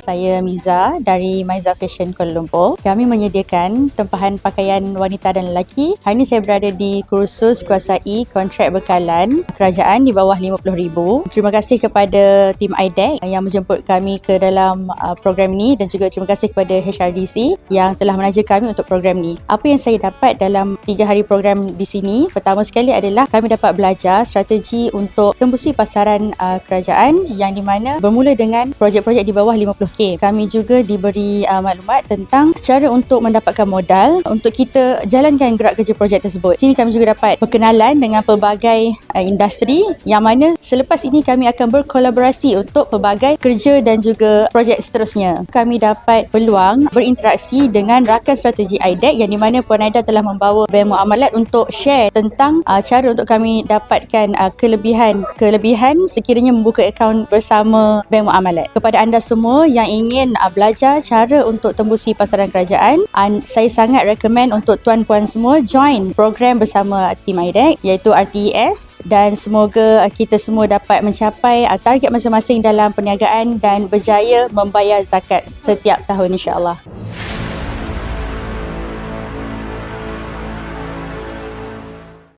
Saya Miza dari Maiza Fashion Kuala Lumpur. Kami menyediakan tempahan pakaian wanita dan lelaki. Hari ini saya berada di kursus kuasai kontrak bekalan kerajaan di bawah RM50,000. Terima kasih kepada tim IDEC yang menjemput kami ke dalam uh, program ini dan juga terima kasih kepada HRDC yang telah menaja kami untuk program ini. Apa yang saya dapat dalam tiga hari program di sini? Pertama sekali adalah kami dapat belajar strategi untuk tembusi pasaran uh, kerajaan yang di mana bermula dengan projek-projek di bawah 50k. Kami juga diberi uh, maklumat tentang cara untuk mendapatkan modal untuk kita jalankan gerak kerja projek tersebut. Sini kami juga dapat perkenalan dengan pelbagai uh, industri yang mana selepas ini kami akan berkolaborasi untuk pelbagai kerja dan juga projek seterusnya. Kami dapat peluang berinteraksi dengan rakan strategi IDEC yang di mana Puan Aida telah membawa Bank Muamalat untuk share tentang uh, cara untuk kami dapatkan uh, kelebihan kelebihan sekiranya membuka akaun bersama Bank Muamalat. Kepada anda semua yang ingin uh, belajar cara untuk tembusi pasaran kerajaan, uh, saya sangat recommend untuk tuan-puan semua join program bersama tim IDEC iaitu RTES dan semoga uh, kita semua dapat mencapai uh, target masing-masing dalam perniagaan dan berjaya membayar zakat setiap tahun insya-Allah.